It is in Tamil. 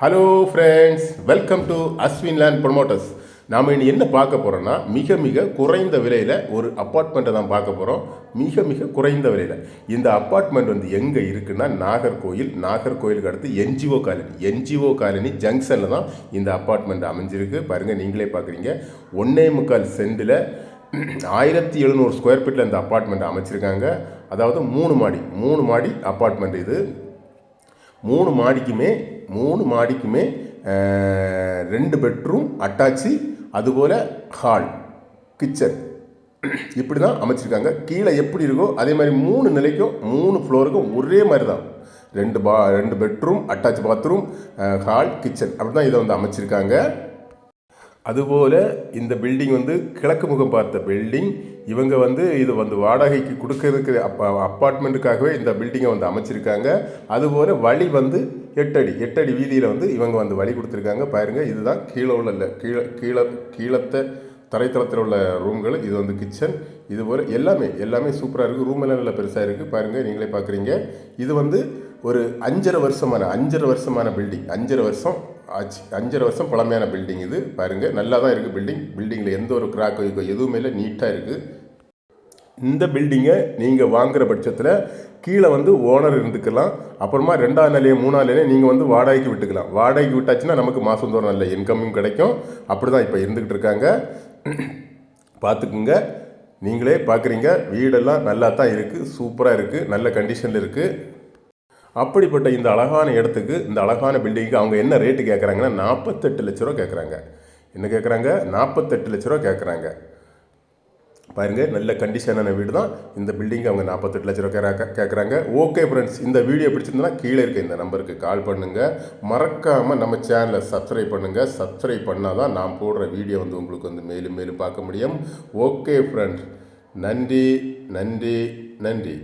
Hello friends welcome to Ashwin land promoters நாம் இனி என்ன பார்க்க போகிறோன்னா மிக மிக குறைந்த விலையில் ஒரு அப்பார்ட்மெண்ட்டை தான் பார்க்க போகிறோம் மிக மிக குறைந்த விலையில். இந்த அப்பார்ட்மெண்ட் வந்து எங்கே இருக்குன்னா நாகர்கோயில் நாகர்கோயிலுக்கு அடுத்து என்ஜிஓ காலனி. என்ஜிஓ காலனி ஜங்ஷனில் தான் இந்த அப்பார்ட்மெண்ட் அமைஞ்சிருக்கு. பாருங்கள் நீங்களே பார்க்குறீங்க. ஒன்னே முக்கால் சென்டில் ஆயிரத்தி எழுநூறு ஸ்கொயர் ஃபீட்டில் இந்த அப்பார்ட்மெண்ட் அமைச்சிருக்காங்க. அதாவது மூணு மாடி மூணு மாடி அப்பார்ட்மெண்ட் இது. மூணு மாடிக்குமே மூணு மாடிக்குமே ரெண்டு பெட்ரூம் அட்டாச்சு அதுபோல் ஹால் கிச்சன். இப்படி தான் அமைச்சிருக்காங்க. கீழே எப்படி இருக்கோ அதே மாதிரி மூணு நிலைக்கும் மூணு ஃப்ளோருக்கும் ஒரே மாதிரி தான் ரெண்டு பா ரெண்டு bedroom attach bathroom hall kitchen. அப்படி தான் இதை வந்து அமைச்சிருக்காங்க. அதுபோல் இந்த பில்டிங் வந்து கிழக்கு முகம் பார்த்த பில்டிங் இவங்க வந்து இது வந்து வாடகைக்கு கொடுக்கறதுக்கு அப்பா அப்பார்ட்மெண்ட்டுக்காகவே இந்த பில்டிங்கை வந்து அமைச்சிருக்காங்க. அதுபோல் வழி வந்து எட்டடி எட்டடி வீதியில் வந்து இவங்க வந்து வழி கொடுத்துருக்காங்க. பாருங்கள் இதுதான் கீழே உள்ள கீழே கீழே கீழத்தை தரைத்தளத்தில் உள்ள ரூம்கள் இது வந்து கிச்சன் இது போல் எல்லாமே எல்லாமே சூப்பராக இருக்குது ரூம் எல்லாம் நல்லா பெருசாக இருக்குது பாருங்கள் நீங்களே பார்க்குறீங்க இது வந்து ஒரு அஞ்சரை வருஷமான அஞ்சரை வருஷமான பில்டிங் அஞ்சரை வருஷம் ஆச்சு. அஞ்சரை வருஷம் பழமையான பில்டிங் இது. பாருங்கள் நல்லா தான் இருக்குது பில்டிங் பில்டிங்கில் எந்த ஒரு கிராக்கோ இருக்கோ எதுவுமே இல்லை. நீட்டாக இருக்குது இந்த பில்டிங்கை நீங்கள் வாங்குற பட்சத்தில் கீழே வந்து ஓனர் இருந்துக்கலாம். அப்புறமா ரெண்டாவது நிலையை மூணாவது நிலையை நீங்கள் வந்து வாடகைக்கு விட்டுக்கலாம். வாடகைக்கு விட்டாச்சுன்னா நமக்கு மாதம் தோறும் நல்ல இன்கமும் கிடைக்கும். அப்படி தான் இப்போ இருந்துக்கிட்டு இருக்காங்க. பார்த்துக்குங்க. நீங்களே பார்க்குறீங்க. வீடெல்லாம் நல்லா தான் இருக்குது சூப்பராக இருக்குது நல்ல கண்டிஷனில் இருக்குது அப்படிப்பட்ட இந்த அழகான இடத்துக்கு இந்த அழகான பில்டிங்க்கு அவங்க என்ன ரேட்டு கேட்குறாங்கன்னா நாற்பத்தெட்டு லட்ச ரூபா கேட்குறாங்க என்ன கேட்குறாங்க நாற்பத்தெட்டு லட்ச ரூபா கேட்குறாங்க பாருங்கள் நல்ல கண்டிஷனான வீடு தான் இந்த பில்டிங் அவங்க நாற்பத்தெட்டு லட்ச ரூபா கேட்குறாங்க ஓகே ஃப்ரெண்ட்ஸ் இந்த வீடியோ பிடிச்சிருந்தனா கீழே இருக்க இந்த நம்பருக்கு கால் பண்ணுங்கள் மறக்காமல் நம்ம சேனலை சப்ஸ்கிரைப் பண்ணுங்கள் சப்ஸ்கிரைப் பண்ணால் தான் நான் போடுற வீடியோ வந்து உங்களுக்கு வந்து மேலும் மேலும் பார்க்க முடியும். ஓகே ஃப்ரெண்ட் நன்றி நன்றி நன்றி.